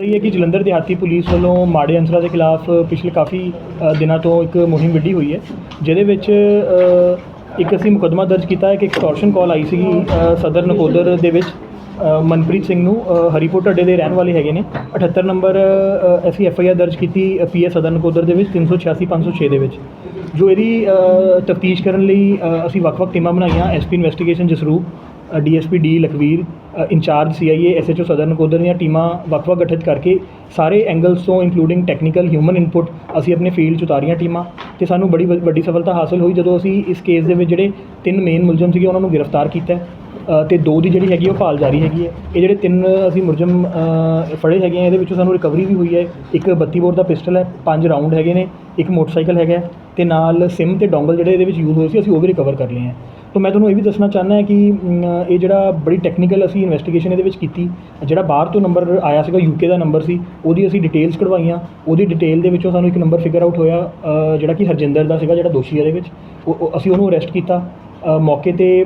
ਰਹੀ ਹੈ ਕਿ ਜਲੰਧਰ ਦਿਹਾਤੀ ਪੁਲਿਸ ਵੱਲੋਂ ਮਾੜੇ ਅਨਸਰਾਂ ਦੇ ਖਿਲਾਫ ਪਿਛਲੇ ਕਾਫੀ ਦਿਨਾਂ ਤੋਂ ਇੱਕ ਮੁਹਿੰਮ ਵਿੱਢੀ ਹੋਈ ਹੈ, ਜਿਹਦੇ ਵਿੱਚ ਇੱਕ ਅਸੀਂ ਮੁਕੱਦਮਾ ਦਰਜ ਕੀਤਾ ਹੈ ਕਿ ਐਕਸਟੋਰਸ਼ਨ ਕਾਲ ਆਈ ਸੀਗੀ ਸਦਰ ਨਕੋਦਰ ਦੇ ਵਿੱਚ ਮਨਪ੍ਰੀਤ ਸਿੰਘ ਨੂੰ ਹਰੀਪੁਰ ਢੱਡੇ ਦੇ ਰਹਿਣ ਵਾਲੇ ਹੈਗੇ ਨੇ। 78 ਨੰਬਰ ਅਸੀਂ ਐਫ ਆਈ ਆਰ ਦਰਜ ਕੀਤੀ ਪੀ ਐਸ ਸਦਰ ਨਕੋਦਰ ਦੇ ਵਿੱਚ 386 506 ਦੇ ਵਿੱਚ। ਜੋ ਇਹਦੀ ਤਫਤੀਸ਼ ਕਰਨ ਲਈ ਅਸੀਂ ਵੱਖ-ਵੱਖ ਟੀਮਾਂ ਬਣਾਈਆਂ SP investigation Jasroop DSP D Lakhvir ਅ, ਇੰਚਾਰਜ ਸੀਆਈਏ ਐਸਐਚਓ ਸਦਰ ਨਕੋਦਰ ਦੀਆਂ ਟੀਮਾਂ ਵੱਖ-ਵੱਖ ਗਠਿਤ ਕਰਕੇ ਸਾਰੇ ਐਂਗਲਸ ਤੋਂ ਇਨਕਲੂਡਿੰਗ ਟੈਕਨੀਕਲ ਹਿਊਮਨ ਇਨਪੁਟ ਅਸੀਂ ਆਪਣੇ ਫੀਲਡ 'ਚ ਉਤਾਰੀਆਂ ਟੀਮਾਂ ਤੇ ਸਾਨੂੰ ਬੜੀ ਵ- ਵੱਡੀ ਸਫਲਤਾ ਹਾਸਲ ਹੋਈ ਜਦੋਂ ਅਸੀਂ ਇਸ ਕੇਸ ਦੇ ਵਿੱਚ ਜਿਹੜੇ ਤਿੰਨ ਮੇਨ ਮੁਲਜ਼ਮ ਸੀਗੇ ਉਹਨਾਂ ਨੂੰ ਗ੍ਰਿਫਤਾਰ ਕੀਤਾ ਹੈ। ਤੇ ਦੋ ਦੀ ਜਿਹੜੀ ਹੈਗੀ ਉਹ ਭਾਲ ਜਾਰੀ ਹੈਗੀ ਹੈ। ਇਹ ਜਿਹੜੇ ਤਿੰਨ ਅਸੀਂ ਮੁਲਜ਼ਮ ਫੜੇ ਹੈਗੇ ਆ ਇਹਦੇ ਵਿੱਚੋਂ ਸਾਨੂੰ ਰਿਕਵਰੀ ਵੀ ਹੋਈ ਹੈ। ਇੱਕ 32 ਬੋਰ ਦਾ ਪਿਸਟਲ ਹੈ ਪੰਜ ਰਾਉਂਡ ਹੈਗੇ ਨੇ ਇੱਕ ਮੋਟਰਸਾਈਕਲ ਹੈਗਾ ਹੈ ਤੇ ਨਾਲ ਸਿਮ ਤੇ ਡੋਂਗਲ ਜਿਹੜੇ ਇਹਦੇ ਵਿੱਚ ਯੂਜ਼ ਹੋਏ ਸੀ ਅਸੀਂ ਉਹ ਵੀ ਰਿਕਵਰ ਕਰ ਲਏ ਹੈ। ਤਾਂ ਮੈਂ ਤੁਹਾਨੂੰ ਇਹ ਵੀ ਦੱਸਣਾ ਚਾਹੁੰਦਾ ਕਿ ਇਹ ਜਿਹੜਾ ਬੜੀ ਟੈਕਨੀਕਲ ਅਸੀਂ ਇਨਵੈਸਟੀਗੇਸ਼ਨ ਇਹਦੇ ਵਿੱਚ ਕੀਤੀ, ਜਿਹੜਾ ਬਾਹਰ ਤੋਂ ਨੰਬਰ ਆਇਆ ਸੀਗਾ ਯੂਕੇ ਦਾ ਨੰਬਰ ਸੀ, ਉਹਦੀ ਅਸੀਂ ਡਿਟੇਲਸ ਕਢਵਾਈਆਂ, ਉਹਦੀ ਡਿਟੇਲ ਦੇ ਵਿੱਚੋਂ ਸਾਨੂੰ ਇੱਕ ਨੰਬਰ ਫਿਗਰ ਆਊਟ ਹੋਇਆ ਜਿਹੜਾ ਕਿ ਹਰਜਿੰਦਰ ਦਾ ਸੀਗਾ, ਜਿਹੜਾ ਦੋਸ਼ੀ ਇਹਦੇ ਵਿੱਚ। ਉਹ- ਅਸੀਂ ਉਹਨੂੰ ਅਰੈਸਟ ਕੀਤਾ ਮੌਕੇ ਤੇ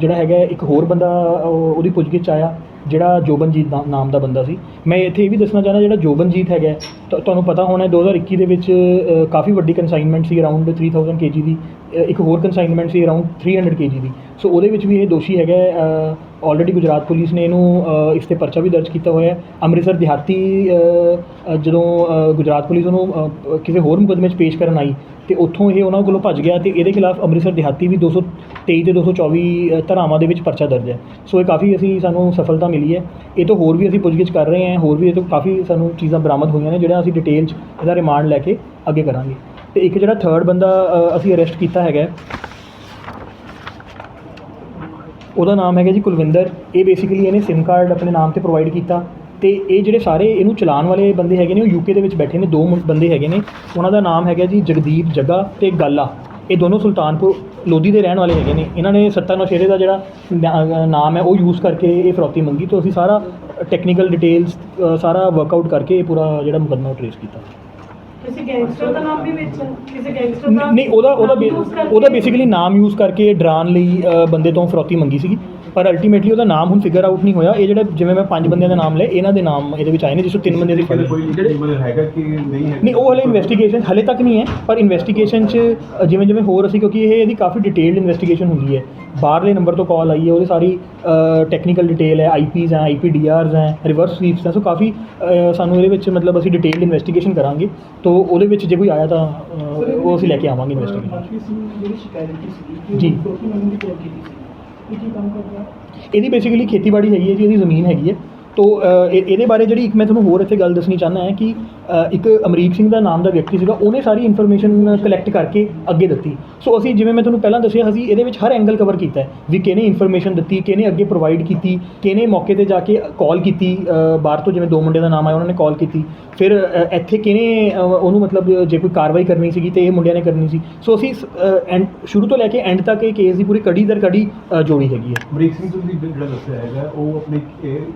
ਜਿਹੜਾ ਹੈਗਾ ਇੱਕ ਹੋਰ ਬੰਦਾ ਉਹਦੀ ਪੁੱਛਗਿੱਛ ਆਇਆ ਜਿਹੜਾ ਜੋਬਨਜੀਤ ਦਾ- ਨਾਮ ਦਾ ਬੰਦਾ ਸੀ। ਮੈਂ ਇੱਥੇ ਇਹ ਵੀ ਦੱਸਣਾ ਚਾਹੁੰਦਾ ਜਿਹੜਾ ਜੋਬਨਜੀਤ ਹੈਗਾ ਹੈ, ਤੁ- ਤੁਹਾਨੂੰ ਪਤਾ ਹੋਣਾ ਹੈ 2021 ਦੇ ਵਿੱਚ ਅ, ਕਾਫੀ ਵੱਡੀ ਕਨਸਾਈਨਮੈਂਟ ਸੀ ਅਰਾਊਂਡ 3000 ਕੇਜੀ ਦੀ ਅ, ਇੱਕ ਹੋਰ ਕਨਸਾਈਨਮੈਂਟ ਸੀ ਅਰਾਊਂਡ 300 ਕੇਜੀ ਦੀ। ਸੋ ਉਹਦੇ ਵਿੱਚ ਵੀ ਇਹ ਦੋਸ਼ੀ ਹੈਗਾ ਆਲਰੇਡੀ ਗੁਜਰਾਤ ਪੁਲਿਸ ਨੇ ਇਹਨੂੰ ਇਸ ਤੇ ਪਰਚਾ ਵੀ ਦਰਜ ਕੀਤਾ ਹੋਇਆ ਅੰਮ੍ਰਿਤਸਰ ਦਿਹਾਤੀ ਜਦੋਂ ਗੁਜਰਾਤ ਪੁਲਿਸ ਉਹਨੂੰ ਕਿਸੇ ਹੋਰ ਮੁਕੱਦਮੇ 'ਚ ਪੇਸ਼ ਕਰਨ ਆਈ ਤੇ ਉੱਥੋਂ ਇਹ ਉਹਨਾਂ ਕੋਲੋਂ ਭੱਜ ਗਿਆ ਤੇ ਇਹਦੇ ਖਿਲਾਫ ਅੰਮ੍ਰਿਤਸਰ ਦਿਹਾਤੀ ਵੀ 223 ਤੇ 224 ਅ, ਧਾਰਾਵਾਂ ਦੇ ਵਿੱਚ ਪਰਚਾ ਦਰਜ ਹੈ। ਸੋ ਇਹ ਕਾਫੀ ਅਸੀਂ ਸਾਨੂੰ ਸਫਲਤਾ ਮਿਲੀ ਹੈ। ਇਹ ਤੋਂ ਹੋਰ ਵੀ ਅਸੀਂ ਪੁੱਛਗਿੱਛ ਕਰ ਰਹੇ ਹਾਂ ਹੋਰ ਵੀ ਇਹ ਤੋਂ ਕਾਫੀ ਸਾਨੂੰ ਚੀਜ਼ਾਂ ਬਰਾਮਦ ਹੋਈਆਂ ਨੇ ਜਿਹੜਾ ਅਸੀਂ ਡਿਟੇਲ 'ਚ ਇਹਦਾ ਰਿਮਾਂਡ ਲੈ ਕੇ ਅੱਗੇ ਕਰਾਂਗੇ। ਤੇ ਇੱਕ ਜਿਹੜਾ ਥਰਡ ਬੰਦਾ ਅਸੀਂ ਅਰੈਸਟ ਕੀਤਾ ਹੈਗਾ ਉਹਦਾ ਨਾਮ ਹੈਗਾ ਜੀ ਕੁਲਵਿੰਦਰ। ਇਹ ਬੇਸਿਕਲੀ ਇਹਨੇ SIM ਕਾਰਡ ਆਪਣੇ ਨਾਮ ਤੇ ਪ੍ਰੋਵਾਈਡ ਕੀਤਾ ਤੇ ਇਹ ਜਿਹੜੇ ਸਾਰੇ ਇਹਨੂੰ ਚਲਾਉਣ ਵਾਲੇ ਬੰਦੇ ਹੈਗੇ ਨੇ, ਉਹ ਯੂਕੇ ਦੇ ਵਿੱਚ ਬੈਠੇ ਨੇ, ਦੋ ਬੰਦੇ ਹੈਗੇ ਨੇ। ਉਹਨਾਂ ਦਾ ਨਾਮ ਹੈਗਾ ਜੀ ਜਗਦੀਪ ਜੱਗਾ ਤੇ ਗਾਲਾ। ਇਹ ਦੋਨੋਂ ਸੁਲਤਾਨਪੁਰ, ਲੋਧੀ ਦੇ ਰਹਿਣ ਵਾਲੇ ਹੈਗੇ ਨੇ। ਇਹਨਾਂ ਨੇ ਸੱਤਾ ਨੌਸ਼ੇਰੇ ਦਾ ਜਿਹੜਾ ਨਾਮ ਹੈ, ਉਹ ਯੂਜ਼ ਕਰਕੇ ਇਹ ਫਰੋਤੀ ਮੰਗੀ ਤੋਂ ਅਸੀਂ ਸਾਰਾ ਟੈਕਨੀਕਲ ਡਿਟੇਲਸ ਸਾਰਾ ਵਰਕਆਊਟ ਕਰਕੇ ਇਹ ਪੂਰਾ ਜਿਹੜਾ ਮੁਕੱਦਮਾ ਟ੍ਰੇਸ ਕੀਤਾ। ਕਿਸੇ ਗੈਂਗਸਟਰ ਦਾ ਨਾਮ ਵੀ ਵਿੱਚ ਹੈ? ਕਿਸੇ ਗੈਂਗਸਟਰ ਦਾ ਨਹੀਂ ਉਹਦਾ ਉਹਦਾ ਨਾਮ ਬੇ- use ਕਰਕੇ- ਉਹਦਾ ਬੇਸਿਕਲੀ ਨਾਮ ਯੂਜ਼ ਕਰਕੇ ਡਰਾਉਣ ਲਈ ਅ, ਬੰਦੇ ਤੋਂ ਫਰੌਤੀ ਮੰਗੀ ਸੀਗੀ ਪਰ ਅਲਟੀਮੇਟਲੀ ਉਹਦਾ ਨਾਮ ਹੁਣ ਫਿਗਰ ਆਊਟ ਨਹੀਂ ਹੋਇਆ। ਇਹ ਜਿਹੜਾ ਜਿਵੇਂ ਮੈਂ ਪੰਜ ਬੰਦਿਆਂ ਦਾ ਨਾਮ ਲਿਆ ਇਹਨਾਂ ਦੇ ਨਾਮ ਇਹਦੇ ਵਿੱਚ ਆਏ ਨੇ ਜਿਸ ਤੋਂ ਤਿੰਨ ਬੰਦੇ ਦੇ ਫੜੇ ਕੋਈ ਮਤਲਬ ਹੈਗਾ ਕਿ ਨਹੀਂ ਹੈ ਨਹੀਂ ਉਹ ਹਲੇ ਇਨਵੈਸਟੀਗੇਸ਼ਨ ਹਲੇ ਤੱਕ ਨਹੀਂ ਹੈ ਪਰ ਇਨਵੈਸਟੀਗੇਸ਼ਨ 'ਚ ਜਿਵੇਂ ਜਿਵੇਂ ਹੋਰ ਅਸੀਂ ਕਿਉਂਕਿ ਇਹ ਇਹਦੀ ਕਾਫੀ ਡਿਟੇਲਡ ਇਨਵੈਸਟੀਗੇਸ਼ਨ ਹੁੰਦੀ ਹੈ। ਬਾਹਰਲੇ ਨੰਬਰ ਤੋਂ ਕਾਲ ਆਈ ਹੈ ਉਹਦੀ ਸਾਰੀ ਟੈਕਨੀਕਲ ਡਿਟੇਲ ਹੈ ਆਈਪੀਜ਼ ਹੈ ਆਈਪੀਡੀਆਰਸ ਹੈ ਰਿਵਰਸ ਸਵੀਪਸ ਹੈ ਸੋ ਕਾਫੀ ਸਾਨੂੰ ਇਹਦੇ ਵਿੱਚ ਮਤਲਬ ਅਸੀਂ ਡਿਟੇਲਡ ਇਨਵੈਸਟੀਗੇਸ਼ਨ ਕਰਾਂਗੇ। ਤੋਂ ਉਹਦੇ ਵਿੱਚ ਜੇ ਕੋਈ ਆਇਆ ਤਾਂ ਉਹ ਅਸੀਂ ਲੈ ਕੇ ਆਵਾਂਗੇ ਇਨਵੈਸਟੀਗੇਸ਼ਨ ਜੀ। ਇਹ ਕੀ ਕੰਮ ਕਰਦਾ? ਇਹਦੀ ਬੇਸਿਕਲੀ ਖੇਤੀਬਾੜੀ ਹੈਗੀ ਹੈ ਜੀ ਇਹਦੀ ਜ਼ਮੀਨ ਹੈਗੀ ਹੈ। ਤੋ ਇਹ- ਇਹਦੇ ਬਾਰੇ ਜਿਹੜੀ ਇੱਕ ਮੈਂ ਤੁਹਾਨੂੰ ਹੋਰ ਇੱਥੇ ਗੱਲ ਦੱਸਣੀ ਚਾਹੁੰਦਾ ਹਾਂ ਕਿ ਇੱਕ ਅਮਰੀਕ ਸਿੰਘ ਦਾ ਨਾਮ ਦਾ ਵਿਅਕਤੀ ਸੀਗਾ, ਉਹਨੇ ਸਾਰੀ ਇਨਫੋਰਮੇਸ਼ਨ ਕਲੈਕਟ ਕਰਕੇ ਅੱਗੇ ਦਿੱਤੀ। ਸੋ ਅਸੀਂ ਜਿਵੇਂ ਮੈਂ ਤੁਹਾਨੂੰ ਪਹਿਲਾਂ ਦੱਸਿਆ, ਅਸੀਂ ਇਹਦੇ ਵਿੱਚ ਹਰ ਐਂਗਲ ਕਵਰ ਕੀਤਾ ਵੀ ਕਿਹਨੇ ਇਨਫੋਰਮੇਸ਼ਨ ਦਿੱਤੀ, ਕਿਹਨੇ ਅੱਗੇ ਪ੍ਰੋਵਾਈਡ ਕੀਤੀ, ਕਿਹਨੇ ਮੌਕੇ ਤੇ ਜਾ ਕੇ ਕਾਲ ਕੀਤੀ ਬਾਹਰ ਤੋਂ ਜਿਵੇਂ ਦੋ ਮੁੰਡਿਆਂ ਦਾ ਨਾਮ ਆਇਆ, ਉਹਨਾਂ ਨੇ ਕਾਲ ਕੀਤੀ। ਫਿਰ ਇੱਥੇ ਕਿਹਨੇ ਉਹਨੂੰ ਮਤਲਬ ਜੇ ਕੋਈ ਕਾਰਵਾਈ ਕਰਨੀ ਸੀਗੀ ਤੇ ਇਹ ਮੁੰਡਿਆਂ ਨੇ ਕਰਨੀ ਸੀ। ਸੋ ਅਸੀਂ ਐਂਡ ਸ਼ੁਰੂ ਤੋਂ ਲੈ ਕੇ ਐਂਡ ਤੱਕ ਇਹ ਕੇਸ ਦੀ ਪੂਰੀ ਕੜੀ ਦਰ ਕੜੀ ਜੋੜੀ ਹੈਗੀ ਹੈ। ਅਮਰੀਕ ਸਿੰਘ ਤੁਸੀਂ ਜਿਹੜਾ ਦੱਸਿਆ ਹੈਗਾ, ਉਹ ਆਪਣੇ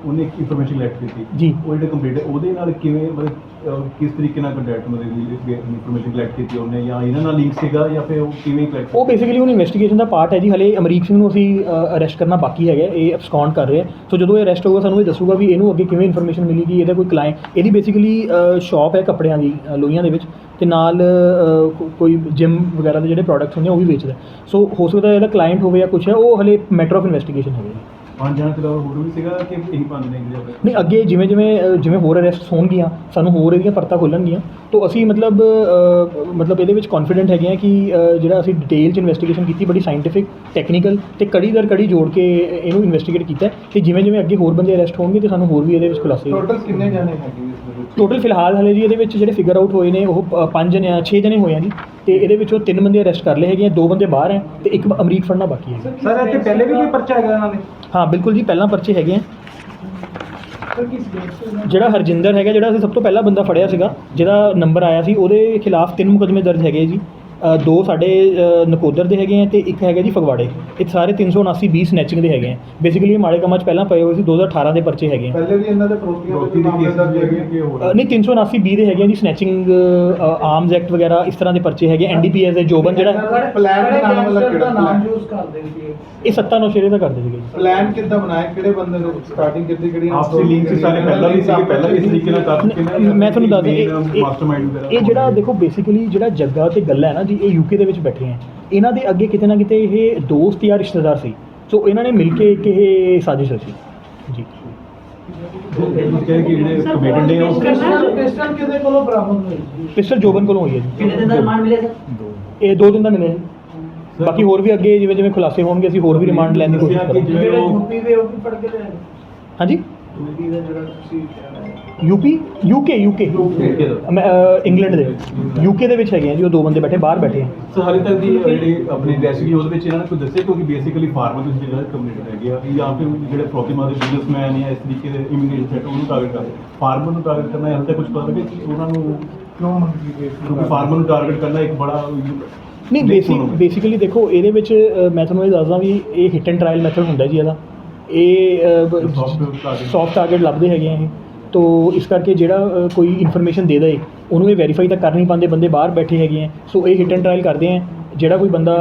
ਉਹਨੇ ਇੱਕ ਇਨਫੋਰਮੇਸ਼ਨ ਕਲੈਕਟ ਕੀਤੀ। ਜੀ। ਉਹ ਜਿਹੜਾ ਕੰਪਲੀਟ ਹੈ ਉਹਦੇ ਨਾਲ ਕਿਵੇਂ ਮਤਲਬ ਅਹ, ਕਿਸ ਤਰੀਕੇ ਨਾਲ ਕੰਟੈਕਟ ਮਤਲਬ ਇਨਫੋਰਮੇਸ਼ਨ ਕਲੈਕਟ ਕੀਤੀ ਉਹਨੇ ਜਾਂ ਇਹਨਾਂ ਨਾਲ ਲਿੰਕ ਸੀਗਾ ਜਾਂ ਫਿਰ ਉਹ ਕਿਵੇਂ ਕਲੈਕਟ ਉਹ ਬੇਸਿਕਲੀ ਹੁਣ ਇਨਵੈਸਟੀਗੇਸ਼ਨ ਦਾ ਪਾਰਟ ਹੈ ਜੀ। ਹਲੇ ਅਮਰੀਕ ਸਿੰਘ ਨੂੰ ਅਸੀਂ ਅਰੈਸਟ ਕਰਨਾ ਬਾਕੀ ਹੈਗਾ ਇਹ ਅਬਸਕੌਂਡ ਕਰ ਰਹੇ। ਸੋ ਜਦੋਂ ਇਹ ਅਰੈਸਟ ਹੋਊਗਾ ਸਾਨੂੰ ਇਹ ਦੱਸੂਗਾ ਵੀ ਇਹਨੂੰ ਅੱਗੇ ਕਿਵੇਂ ਇਨਫੋਰਮੇਸ਼ਨ ਮਿਲੇਗੀ ਇਹਦਾ ਕੋਈ ਕਲਾਇੰਟ ਇਹਦੀ ਬੇਸਿਕਲੀ ਸ਼ਾਪ ਹੈ ਕੱਪੜਿਆਂ ਦੀ ਅ, ਲੋਹੀਆਂ ਦੇ ਵਿੱਚ। ਤੇ ਨਾਲ ਅ, ਕੋ- ਕੋਈ ਜਿਮ ਵਗੈਰਾ ਦੇ ਜਿਹੜੇ ਪ੍ਰੋਡਕਟਸ ਹੁੰਦੇ ਆ ਉਹ ਵੀ ਵੇਚਦਾ। ਸੋ ਹੋ ਸਕਦਾ ਇਹਦਾ ਕਲਾਇੰਟ ਹੋਵੇ ਜਾਂ ਕੁਝ ਹੈ ਉਹ ਹਲੇ ਮੈਟਰ ਆਫ ਇਨਵੈਸਟੀਗੇਸ਼ਨ ਹੋਵੇ ਪੰਜ ਜਣਾਂ ਤੋਂ ਇਲਾਵਾ ਹੋਰ ਵੀ ਸੀਗਾ ਕਿ ਇਹੀ ਪੰਜ ਨੇ ਜਿਹੜੇ ਨਹੀਂ ਅੱਗੇ ਜਿਵੇਂ ਜਿਵੇਂ ਅ, ਜਿਵੇਂ ਹੋਰ ਅਰੈਸਟ ਹੋਣਗੀਆਂ ਸਾਨੂੰ ਹੋਰ ਇਹਦੀਆਂ ਪਰਤਾਂ ਖੋਲਣਗੀਆਂ ਤੋਂ ਅਸੀਂ ਮਤਲਬ ਅ, ਮਤਲਬ ਇਹਦੇ ਵਿੱਚ ਕੌਨਫੀਡੈਂਟ ਹੈਗੇ ਆ ਕਿ ਅ, ਜਿਹੜਾ ਅਸੀਂ ਡਿਟੇਲ ਚ ਇਨਵੈਸਟੀਗੇਸ਼ਨ ਕੀਤੀ ਬੜੀ ਸਾਇੰਟੀਫਿਕ ਟੈਕਨੀਕਲ ਤੇ ਕੜੀ ਦਰ ਕੜੀ ਜੋੜ ਕੇ ਇਹਨੂੰ ਇਨਵੈਸਟੀਗੇਟ ਕੀਤਾ ਹੈ ਤੇ ਜਿਵੇਂ ਜਿਵੇਂ ਅੱਗੇ ਹੋਰ ਬੰਦੇ ਅਰੈਸਟ ਹੋਣਗੇ ਤੇ ਸਾਨੂੰ ਹੋਰ ਵੀ ਇਹਦੇ ਵਿੱਚ ਖੁਲਾਸੇ ਟੋਟਲ ਕਿੰਨੇ ਜਣੇ ਹੈਗੇ? ਟੋਟਲ ਫਿਲਹਾਲ ਹਲੇ ਜੀ ਇਹਦੇ ਵਿੱਚ ਜਿਹੜੇ ਫਿਗਰ ਆਊਟ ਹੋਏ ਨੇ ਉਹ ਪੰਜ ਜਣੇ ਆ 6 ਜਣੇ ਹੋਏ ਆ ਜੀ। ਤੇ ਇਹਦੇ ਵਿੱਚੋਂ ਤਿੰਨ ਬੰਦੇ ਅਰੈਸਟ ਕਰ ਲਏ ਹੈਗੇ ਆ ਦੋ ਬੰਦੇ ਬਾਹਰ ਹੈ ਤੇ ਇੱਕ ਅਮਰੀਕ ਫੜਨਾ ਬਾਕੀ ਹੈ ਸਰ ਇੱਥੇ ਪਹਿਲੇ ਵੀ ਕੋਈ ਪਰਚਾ ਹੈਗਾ ਇਹਨਾਂ ਦੇ? ਹਾਂ ਬਿਲਕੁਲ ਜੀ ਪਹਿਲਾਂ ਪਰਚੇ ਹੈਗੇ ਆ। ਜਿਹੜਾ ਹਰਜਿੰਦਰ ਹੈਗਾ ਜਿਹੜਾ ਅਸੀਂ ਸਭ ਤੋਂ ਪਹਿਲਾ ਬੰਦਾ ਫੜਿਆ ਸੀਗਾ ਜਿਹਦਾ ਨੰਬਰ ਆਇਆ ਸੀ ਉਹਦੇ ਖਿਲਾਫ ਤਿੰਨ ਮੁਕੱਦਮੇ ਦਰਜ ਹੈਗੇ ਜੀ। ਦੋ ਸਾਡੇ ਨਕੋਦਰ ਦੇ ਹੈਗੇ ਆ ਤੇ ਇੱਕ ਹੈਗਾ ਜੀ ਫਗਵਾੜੇ। ਇਹ ਸਾਰੇ 379 20 ਸਨੈਚਿੰਗ ਦੇ ਹੈਗੇ ਆ। ਬੇਸਿਕਲੀ ਇਹ ਮਾੜੇ ਕੰਮਾਂ 'ਚ ਪਹਿਲਾਂ ਪਏ ਹੋਏ ਸੀ 2018 ਦੇ ਪਰਚੇ ਹੈਗੇ ਆ। ਪਹਿਲੇ ਵੀ ਇਹਨਾਂ ਦੇ ਫਰੋਤੀਆਂ ਦੇ ਮਾਮਲੇ ਕੇਸ ਦਰਜ ਹੈਗੇ ਕਿ ਨਹੀਂ 379 20 ਦੇ ਹੈਗੇ ਆ ਜੀ ਸਨੈਚਿੰਗ ਆਰਮਸ ਐਕਟ ਵਗੈਰਾ ਇਸ ਤਰ੍ਹਾਂ ਦੇ ਪਰਚੇ ਹੈਗੇ ਐਨਡੀਪੀਐਸ ਦੇ ਜੋਬਨ ਜਿਹੜਾ ਪਲਾਨ ਦੇ ਨਾਮ ਕਿਹੜਾ? ਯੂਜ਼ ਕਰਦੇ ਸੀ ਇਹ। ਸੱਤਾ ਨੌਸ਼ੇਰੇ ਦਾ ਕਰਦੇ ਸੀਗੇ ਪਲਾਨ ਕਿੱਦਾਂ ਬਣਾਇਆ? ਕਿਹੜੇ ਬੰਦੇ ਨੂੰ ਸਟਾਰਟਿੰਗ ਕਿੱਦੀ ਕਿਹੜੀ ਆਪਸੀ ਲਿੰਕ ਸੀ ਸਾਰੇ ਪਹਿਲਾਂ ਵੀ ਸੀਗੇ ਪਹਿਲਾਂ ਕਿਸ ਤਰੀਕੇ ਨਾਲ ਕਰ ਚੁੱਕੇ ਨੇ। ਮੈਂ ਤੁਹਾਨੂੰ ਦੱਸ ਵਗੈਰਾ ਇਹ ਜਿਹੜਾ ਦੇਖੋ ਬੇਸਿਕਲੀ ਜਿਹੜਾ ਜੱਗਾ ਤੇ ਗੱਲਾ ਹੈ ਨਾ ਜੀ ਇਹ ਯੂਕੇ ਦੇ ਵਿੱਚ ਬੈਠੇ ਹੈ ਇਹਨਾਂ ਦੇ ਅੱਗੇ ਕਿਤੇ ਨਾ ਕਿਤੇ ਇਹ ਦੋਸਤ ਜਾਂ ਰਿਸ਼ਤੇਦਾਰ ਸੀ। ਸੋ ਇਹਨਾਂ ਨੇ ਮਿਲ ਕੇ ਇੱਕ ਇਹ ਸਾਜ਼ਿਸ਼ ਰਚੀ। ਜੀ। ਪਿਸਟਲ ਜੋਬਨ ਕੋਲੋਂ ਹੋਈ ਹੈ ਜੀ। ਕਿੰਨੇ ਦਿਨ ਦਾ ਰਿਮਾਂਡ ਮਿਲਿਆ ਸਰ? ਇਹ ਦੋ ਦਿਨ ਦਾ ਮਿਲਿਆ ਬਾਕੀ ਹੋਰ ਵੀ ਅੱਗੇ ਜਿਵੇਂ ਜਿਵੇਂ ਖੁਲਾਸੇ ਹੋਣਗੇ ਅਸੀਂ ਹੋਰ ਵੀ ਰਿਮਾਂਡ ਲੈਣ ਦੀ ਕੋਸ਼ਿਸ਼ ਕਰਾਂਗੇ। ਜਿਵੇਂ ਜਿਹੜੇ ਉਹ- ਯੂਪੀ ਦੇ ਉਹ ਵੀ ਫੜ ਕੇ ਲਿਆਏ ਹਾਂਜੀ? ਯੂਪੀ ਦਾ ਜਿਹੜਾ ਤੁਸੀਂ ਕਹਿ ਰਹੇ ਹੋ। ਯੂਪੀ? UK UK. ਇੰਗਲੈਂਡ ਦੇ। ਯੂਕੇ ਦੇ ਵਿੱਚ ਹੈਗੇ ਆ ਜੀ ਉਹ ਦੋ ਬੰਦੇ ਬੈਠੇ ਬਾਹਰ ਬੈਠੇ ਆ। ਸੋ ਹਾਲੇ ਤੱਕ ਦੀ ਜਿਹੜੀ ਆਪਣੀ ਰੈਸਿਪੀ ਉਹਦੇ ਵਿੱਚ ਇਹਨਾਂ ਨੇ ਕੋਈ ਦੱਸਿਆ? ਕਿਉਂਕਿ ਬੇਸਿਕਲੀ ਫਾਰਮਰ ਤੁਸੀਂ ਜਿਹੜਾ ਕਮਿਊਨਿਟੀ ਹੈਗੇ ਆ ਜਾਂ ਫਿਰ ਜਿਹੜੇ ਫਰੋਤੀਮਾ ਦੇ ਬਿਜ਼ਨਸਮੈਨ ਜਾਂ ਇਸ ਤਰੀਕੇ ਦੇ ਇਮੀਗ੍ਰੇਸ਼ਨ ਸੈਟ ਉਹਨੂੰ ਟਾਰਗੇਟ ਕਰਦੇ। ਫਾਰਮਰ ਨੂੰ ਟਾਰਗੇਟ ਕਰਨਾ ਹਾਲੇ ਤੱਕ ਕੁਝ ਪਤਾ ਲੱਗੇ ਕਿ ਉਹਨਾਂ ਨੂੰ ਕਿਉਂ ਮੰਗੀ ਫਾਰਮਰ ਨੂੰ ਟਾਰਗੇਟ ਕਰਨਾ ਇੱਕ ਬੜਾ ਨਹੀਂ ਬੇਸਿਕ ਬੇਸਿਕਲੀ ਦੇਖੋ ਇਹਦੇ ਵਿੱਚ ਮੈਂ ਤੁਹਾਨੂੰ ਇਹ ਦੱਸਦਾ ਵੀ ਇਹ ਹਿੱਟ ਐਂਡ ਟ੍ਰਾਇਲ ਮੈਥਡ ਹੁੰਦਾ ਜੀ ਇਹਦਾ। ਇਹ। ਸੌਫਟ ਟਾਰਗੇਟ ਲੱਭਦੇ ਹੈਗੇ ਆ ਇਹ। ਤੋ ਇਸ ਕਰਕੇ ਜਿਹੜਾ ਕੋਈ ਇਨਫੋਰਮੇਸ਼ਨ ਦੇ ਦੇ ਉਹਨੂੰ ਇਹ ਵੈਰੀਫਾਈ ਤਾਂ ਕਰ ਨਹੀਂ ਪਾਉਂਦੇ, ਬੰਦੇ ਬਾਹਰ ਬੈਠੇ ਹੈਗੇ ਹੈ ਸੋ ਇਹ ਹਿੱਟ ਐਂਡ ਟ੍ਰਾਇਲ ਕਰਦੇ ਹੈ ਜਿਹੜਾ ਕੋਈ ਬੰਦਾ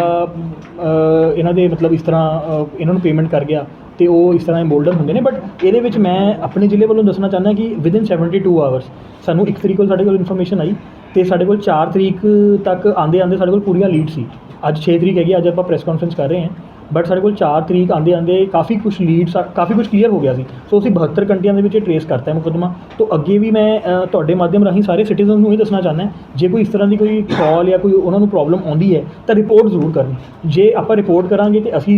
ਇਹਨਾਂ ਦੇ ਮਤਲਬ ਇਸ ਤਰ੍ਹਾਂ ਇਹਨਾਂ ਨੂੰ ਪੇਮੈਂਟ ਕਰ ਗਿਆ, ਤੇ ਉਹ ਇਸ ਤਰ੍ਹਾਂ ਇੰਬੋਲਡਨ ਹੁੰਦੇ ਨੇ। ਬਟ ਇਹਦੇ ਵਿੱਚ ਮੈਂ ਆਪਣੇ ਜ਼ਿਲ੍ਹੇ ਵੱਲੋਂ ਦੱਸਣਾ ਚਾਹੁੰਦਾ ਕਿ ਵਿਦਿਨ 72 ਆਵਰਸ ਸਾਨੂੰ ਇੱਕ ਤਰੀਕ ਕੋਲ ਸਾਡੇ ਕੋਲ ਇਨਫੋਰਮੇਸ਼ਨ ਆਈ, ਤੇ ਸਾਡੇ ਕੋਲ 4 ਤਰੀਕ ਤੱਕ ਆਂਦੇ ਆਂਦੇ ਸਾਡੇ ਕੋਲ ਪੂਰੀਆਂ ਲੀਡ ਸੀ। ਅੱਜ 6 ਤਰੀਕ ਹੈਗੀ, ਅੱਜ ਆਪਾਂ ਪ੍ਰੈਸ ਕਾਨਫਰੰਸ ਕਰ ਰਹੇ ਹਾਂ। ਬਟ ਸਾਡੇ ਕੋਲ 4 ਤਰੀਕ ਆਂਦੇ ਆਂਦੇ ਕਾਫੀ ਕੁਝ ਲੀਡਸ ਕਾਫੀ ਕੁਝ ਕਲੀਅਰ ਹੋ ਗਿਆ ਸੀ। ਸੋ ਅਸੀਂ 72 ਘੰਟਿਆਂ ਦੇ ਵਿੱਚ ਇਹ ਟਰੇਸ ਕਰਤਾ ਹੈ ਮੁਕੱਦਮਾ। ਤੋਂ ਅੱਗੇ ਵੀ ਮੈਂ ਤੁਹਾਡੇ ਮਾਧਿਅਮ ਰਾਹੀਂ ਸਾਰੇ ਸਿਟੀਜ਼ਨ ਨੂੰ ਇਹ ਦੱਸਣਾ ਚਾਹੁੰਦਾ ਜੇ ਕੋਈ ਇਸ ਤਰ੍ਹਾਂ ਦੀ ਕੋਈ ਕਾਲ ਜਾਂ ਕੋਈ ਉਹਨਾਂ ਨੂੰ ਪ੍ਰੋਬਲਮ ਆਉਂਦੀ ਹੈ, ਤਾਂ ਰਿਪੋਰਟ ਜ਼ਰੂਰ ਕਰਨ। ਜੇ ਆਪਾਂ ਰਿਪੋਰਟ ਕਰਾਂਗੇ ਤੇ ਅਸੀਂ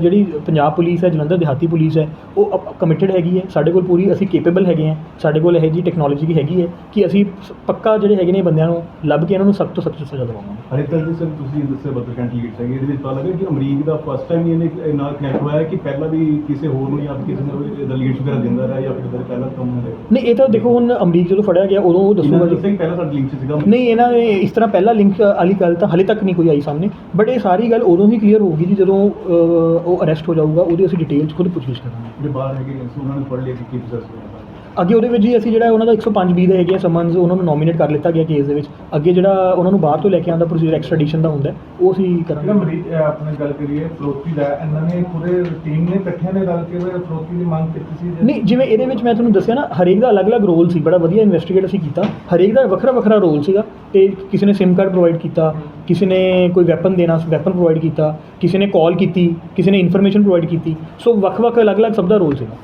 ਜਿਹੜੀ ਪੰਜਾਬ ਪੁਲਿਸ ਹੈ, ਜਲੰਧਰ ਦਿਹਾਤੀ ਪੁਲਿਸ ਹੈ, ਉਹ ਕਮਿਟਡ ਹੈਗੀ ਹੈ। ਸਾਡੇ ਕੋਲ ਪੂਰੀ ਅਸੀਂ ਕੇਪੇਬਲ ਹੈਗੇ ਹਾਂ। ਸਾਡੇ ਕੋਲ ਇਹ ਜੀ ਟੈਕਨੋਲੋਜੀ ਵੀ ਹੈਗੀ ਹੈ ਕਿ ਅਸੀਂ ਸ- ਪੱਕਾ ਜਿਹੜੇ ਹੈਗੇ ਨੇ ਬੰਦਿਆਂ ਨੂੰ ਲੱਭ ਕੇ ਇਹਨਾਂ ਨੂੰ ਸਖਤ ਤੋਂ ਸਖਤ ਸਜ਼ਾ ਦਿਵਾਵਾਂਗੇ। ਹਰੇ ਜੀ ਸਰ, ਤੁਸੀਂ ਦੱਸਿਆ ਬੱਤਰ ਕੈਂਡੀਡੇਟ ਹੈਗੇ, ਇਹਦੇ ਵਿੱਚ ਪਤਾ ਲੱਗਾ ਕਿ ਅਮਰੀਕ ਦਾ ਫਸਟ ਟਾਈਮ ਇਹਨੇ ਇਹ ਨਾਲ ਕਨੈਕਟ ਹੋਇਆ ਕਿ ਪਹਿਲਾਂ ਵੀ ਕਿਸੇ ਹੋਰ ਨੂੰ ਜਾਂ ਕਿਸੇ ਨੂੰ ਇਹਦਾ ਲੀਡਸ ਵਗੈਰਾ ਦਿੰਦਾ ਰਿਹਾ ਜਾਂ ਫਿਰ ਪਹਿਲਾਂ ਕੰਮ ਹੁੰਦਾ ਨਹੀਂ ਇਹ ਤਾਂ ਦੇਖੋ ਹੁਣ ਅਮਰੀਕ ਜਦੋਂ ਫੜਿਆ ਗਿਆ ਉਦੋਂ ਉਹ ਦੱਸੂਗਾ ਨੇ ਜੀ ਪਹਿਲਾਂ ਸਾਡਾ ਲਿੰਕ ਸੀਗਾ। ਨਹੀਂ ਇਹਨਾਂ ਨੇ ਇਸ ਤਰ੍ਹਾਂ ਪਹਿਲਾ ਲਿੰਕ ਵਾਲੀ ਗੱਲ ਤਾਂ ਹਲੇ ਤੱਕ ਨਹੀਂ ਕੋਈ ਆਈ ਸਾਹਮਣੇ ਬਟ ਇਹ ਸਾਰੀ ਗੱਲ ਉਦੋਂ ਹੀ ਕਲੀਅਰ ਹੋਊਗੀ ਜੀ ਜਦੋਂ ਉਹ ਅਰੈਸਟ ਹੋ ਜਾਊਗਾ ਉਹਦੀ ਅਸੀਂ ਡਿਟੇਲਸ ਖੁਦ ਪੁੱਛਗਿੱਛ ਕਰਾਂਗੇ। ਜਿਹੜੇ ਬਾਹਰ ਹੈਗੇ ਨੇ, ਉਹਨਾਂ ਨੇ ਪੜ੍ਹ ਲਿਆ ਕਿ ਕੀ ਪ੍ਰੋਸੈਸ ਹੋਇਆ ਅੱਗੇ ਉਹਦੇ ਵਿੱਚ ਜੀ ਅਸੀਂ ਜਿਹੜਾ ਉਹਨਾਂ ਦਾ 105 ਬੀ ਦੇ ਹੈਗੇ ਆ ਸਮਨਸ ਉਹਨਾਂ ਨੂੰ ਨੋਮੀਨੇਟ ਕਰ ਲਿੱਤਾ ਗਿਆ ਕੇਸ ਦੇ ਵਿੱਚ। ਅੱਗੇ ਜਿਹੜਾ ਉਹਨਾਂ ਨੂੰ ਬਾਹਰ ਤੋਂ ਲੈ ਕੇ ਆਉਣ ਦਾ ਪ੍ਰੋਸੀਜਰ ਐਕਸਟ੍ਰੈਡੀਸ਼ਨ ਦਾ ਹੁੰਦਾ ਉਹ ਅਸੀਂ ਜਿਹੜਾ ਕਰਾਂਗੇ ਆਪਣੇ ਗੱਲ ਕਰੀਏ ਫਰੋਤੀ ਦਾ ਇਹਨਾਂ ਨੇ ਪੂਰੇ ਟੀਮ ਨੇ ਇਕੱਠਿਆਂ ਨੇ ਰਲ ਕੇ ਵੀ ਫਰੋਤੀ ਦੀ ਮੰਗ ਕੀਤੀ ਸੀ ਜਾਂ- ਨਹੀਂ ਜਿਵੇਂ ਇਹਦੇ ਵਿੱਚ ਮੈਂ ਤੁਹਾਨੂੰ ਦੱਸਿਆ ਨਾ ਹਰੇਕ ਦਾ ਅਲੱਗ-ਅਲੱਗ ਰੋਲ ਸੀ ਬੜਾ ਵਧੀਆ ਇਨਵੈਸਟੀਗੇਟ ਅਸੀਂ ਕੀਤਾ। ਹਰੇਕ ਦਾ ਵੱਖਰਾ ਵੱਖਰਾ ਰੋਲ ਸੀਗਾ। ਤੇ ਕਿਸੇ ਨੇ ਸਿਮ ਕਾਰਡ ਪ੍ਰੋਵਾਈਡ ਕੀਤਾ ਕਿਸੇ ਨੇ ਕੋਈ ਵੈਪਨ ਦੇਣਾ ਵੈਪਨ ਪ੍ਰੋਵਾਈਡ ਕੀਤਾ ਕਿਸੇ ਨੇ ਕਾਲ ਕੀਤੀ ਕਿਸੇ ਨੇ ਇਨਫੋਰਮੇਸ਼ਨ ਪ੍ਰੋਵਾਈਡ ਕੀਤੀ। ਸੋ ਵੱਖ-ਵੱਖ ਅਲੱਗ-ਅਲੱਗ ਸਭ ਦਾ ਰੋਲ ਸੀਗਾ।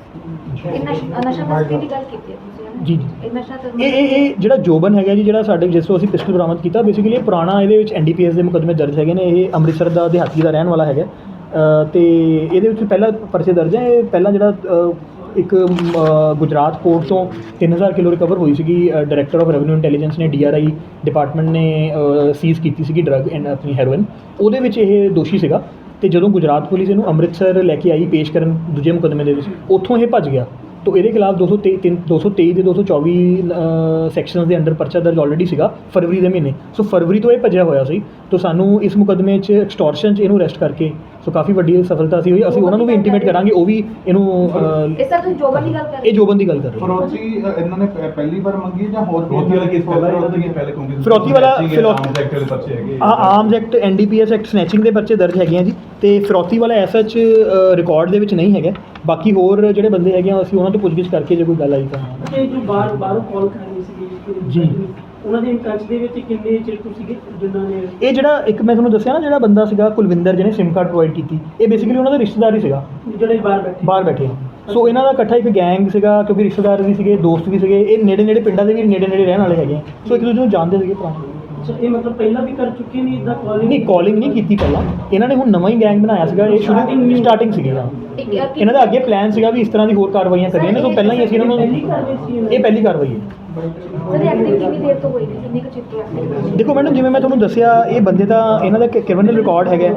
ਇਹ ਨਸ਼ਾ ਨਸ਼ਾ ਤਸਕਰੀ ਦੀ ਗੱਲ ਕੀਤੀ ਹੈ ਤੁਸੀਂ ਹੈ ਨਾ? ਜੀ ਜੀ। ਇਹ ਨਸ਼ਾ ਤਸਕਰੀ ਇਹ ਇਹ ਇਹ ਜਿਹੜਾ ਜੋਬਨ ਹੈਗਾ ਜੀ ਜਿਹੜਾ ਸਾਡੇ ਜਿਸ ਤੋਂ ਅਸੀਂ ਪਿਸਟਲ ਬਰਾਮਦ ਕੀਤਾ ਬੇਸਿਕਲੀ ਇਹ ਪੁਰਾਣਾ ਇਹਦੇ ਵਿੱਚ ਐਨਡੀਪੀਐਸ ਦੇ ਮੁਕੱਦਮੇ ਦਰਜ ਹੈਗੇ ਨੇ ਇਹ ਅੰਮ੍ਰਿਤਸਰ ਦਾ ਦਿਹਾਤੀ ਦਾ ਰਹਿਣ ਵਾਲਾ ਹੈਗਾ। ਅ, ਤੇ ਇਹਦੇ ਵਿੱਚ ਪਹਿਲਾ ਪਰਚੇ ਦਰਜ ਹੈ ਇਹ ਪਹਿਲਾਂ ਜਿਹੜਾ ਅ, ਇੱਕ ਅ, ਗੁਜਰਾਤ ਕੋਰਟ ਤੋਂ 3000 ਕਿਲੋ ਰਿਕਵਰ ਹੋਈ ਸੀਗੀ ਡਾਇਰੈਕਟਰ ਆਫ ਰੈਵਨਿਊ ਇੰਟੈਲੀਜੈਂਸ ਨੇ ਡੀਆਰਆਈ ਡਿਪਾਰਟਮੈਂਟ ਨੇ ਸੀਜ਼ ਕੀਤੀ ਸੀਗੀ ਡਰੱਗ ਐਂਡ ਆਪਣੀ ਹੈਰੋਇਨ ਉਹਦੇ ਵਿੱਚ ਇਹ ਦੋਸ਼ੀ ਸੀਗਾ। ਤੇ ਜਦੋਂ ਗੁਜਰਾਤ ਪੁਲਿਸ ਇਹਨੂੰ ਅੰਮ੍ਰਿਤਸਰ ਲੈ ਕੇ ਆਈ ਪੇਸ਼ ਕਰਨ ਦੂਜੇ ਮੁਕੱਦਮੇ ਦੇ ਵਿੱਚ, ਉੱਥੋਂ ਇਹ ਭੱਜ ਗਿਆ। ਤੋ ਇਹਦੇ ਖਿਲਾਫ 223 ਤਿੰਨ- 223 ਦੇ 224 ਸੈਕਸ਼ਨਸ ਦੇ ਅੰਡਰ ਪਰਚਾ ਦਰਜ ਆਲਰੇਡੀ ਸੀਗਾ, ਫਰਵਰੀ ਦੇ ਮਹੀਨੇ। ਸੋ ਫਰਵਰੀ ਤੋਂ ਇਹ ਭੱਜਿਆ ਹੋਇਆ ਸੀ। ਤੋ ਸਾਨੂੰ ਇਸ ਮੁਕੱਦਮੇ 'ਚ ਐਕਸਟੋਰਸ਼ਨ 'ਚ ਇਹਨੂੰ ਅਰੈਸਟ ਕਰਕੇ ਸੋ ਕਾਫੀ ਵੱਡੀ ਸਫਲਤਾ ਸੀ ਹੋਈ। ਅਸੀਂ ਉਹਨਾਂ ਨੂੰ ਵੀ ਇੰਟੀਮੇਟ ਕਰਾਂਗੇ ਉਹ ਵੀ ਇਹਨੂੰ ਅ, ਇਹ ਸਰ ਤੁਸੀਂ ਜੋਬਨ ਦੀ ਗੱਲ ਕਰ ਰਹੇ ਇਹ ਜੋਬਨ ਦੀ ਗੱਲ ਕਰ ਰਹੇ ਹਾਂ। ਫਰੋਤੀ ਇਹਨਾਂ ਨੇ ਪਹਿ- ਪਹਿਲੀ ਵਾਰ ਮੰਗੀ ਜਾਂ ਹੋਰ ਵੀ ਫਰੋਤੀ ਵਾਲਾ ਕੇਸ ਪਹਿਲਾਂ ਇਹਨਾਂ ਦਾ ਪਹਿਲੇ ਕਿਉਂਕਿ ਫਰੋਤੀ ਵਾਲਾ- ਫਿਰੌ- ਸੈਕਟਰ ਦੇ ਪਰਚੇ ਹੈਗੇ। ਆ arms act NDPS act snatching ਦੇ ਪਰਚੇ ਦਰਜ ਹੈਗੇ ਆ ਜੀ। ਤੇ ਫਰੋਤੀ ਵਾਲਾ ਐਸ ਐਚ ਰਿਕਾਰਡ ਦੇ ਵਿੱਚ ਨਹੀਂ ਹੈਗਾ। ਬਾਕੀ ਹੋਰ ਜਿਹੜੇ ਬੰਦੇ ਹੈਗੇ ਆ ਅਸੀਂ ਉਹਨਾਂ ਤੋਂ ਪੁੱਛਗਿੱਛ ਕਰਕੇ ਜੇ ਕੋਈ ਗੱਲ ਆਈ ਤਾਂ। ਇਹ ਜੋ ਬਾਹਰ ਬਾਹਰੋਂ ਕਾਲ ਕਰਨੀ ਸੀਗੀ ਜੀ। ਉਹਨਾਂ ਦੇ ਟੱਚ ਦੇ ਵਿੱਚ ਕਿੰਨੇ ਚਿਰ ਤੋਂ ਸੀਗੇ ਜਿਨ੍ਹਾਂ ਨੇ ਇਹ ਜਿਹੜਾ ਇੱਕ ਮੈਂ ਤੁਹਾਨੂੰ ਦੱਸਿਆ ਨਾ ਜਿਹੜਾ ਬੰਦਾ ਸੀਗਾ ਕੁਲਵਿੰਦਰ ਜਿਹਨੇ ਸਿਮ ਕਾਰਡ ਪ੍ਰੋਵਾਈਡ ਕੀਤੀ ਇਹ ਬੇਸਿਕਲੀ ਉਹਨਾਂ ਦਾ ਰਿਸ਼ਤੇਦਾਰ ਹੀ ਸੀਗਾ। ਜਿਹੜੇ ਬਾਹਰ ਬੈਠੇ। ਬਾਹਰ ਬੈਠੇ ਸੋ ਇਹਨਾਂ ਦਾ ਇਕੱਠਾ ਇੱਕ ਗੈਂਗ ਸੀਗਾ ਕਿਉਂਕਿ ਰਿਸ਼ਤੇਦਾਰ ਵੀ ਸੀਗੇ ਦੋਸਤ ਵੀ ਸੀਗੇ ਇਹ ਨੇੜੇ ਨੇੜੇ ਪਿੰਡਾਂ ਦੇ ਵੀ ਨੇੜੇ ਨੇੜੇ ਰਹਿਣ ਵਾਲੇ ਹੈਗੇ। ਸੋ ਇੱਕ ਦੂਜੇ ਨੂੰ ਜਾਣਦੇ ਸੀਗੇ ਪੁਰਾਣੇ। ਅੱਛਾ ਇਹ ਮਤਲਬ ਪਹਿਲਾਂ ਵੀ ਕਰ ਚੁੱਕੇ ਨੇ ਇਦਾਂ ਕਾਲਿੰਗ ਨਹੀਂ ਕਾਲਿੰਗ ਨਹੀਂ ਕੀਤੀ ਪਹਿਲਾਂ। ਇਹਨਾਂ ਨੇ ਹੁਣ ਨਵਾਂ ਹੀ ਗੈਂਗ ਬਣਾਇਆ ਸੀਗਾ ਇਹ ਸ਼ੁਰੂ ਸਟਾਰਟਿੰਗ ਸੀਗੀ ਇਹਨਾਂ ਦਾ ਅੱਗੇ ਪਲਾਨ ਸੀਗਾ ਵੀ ਇਸ ਤਰ੍ਹਾਂ ਦੀ ਹੋਰ ਕਾਰਵਾਈਆਂ ਕਰਨੀਆਂ ਨੇ ਸੋ ਪਹਿਲਾਂ ਹੀ ਅਸੀਂ ਇਹਨਾਂ ਨੂੰ। ਇਹ ਪਹਿਲੀ ਕਾਰਵਾਈ ਹੈ। ਸਰ ਐਕਟਿਵ ਕਿੰਨੀ ਦੇਰ ਤੋਂ ਹੋਈ ਸੀ? ਕਿੰਨੀ ਕੁ ਚਿਰ ਤੋਂ ਐਕਟਿਵ ਦੇਖੋ ਮੈਡਮ ਜਿਵੇਂ ਮੈਂ ਤੁਹਾਨੂੰ ਦੱਸਿਆ ਇਹ ਬੰਦੇ ਦਾ ਇਹਨਾਂ ਦਾ ਕ੍ਰਿਮੀਨਲ ਰਿਕਾਰਡ ਹੈਗਾ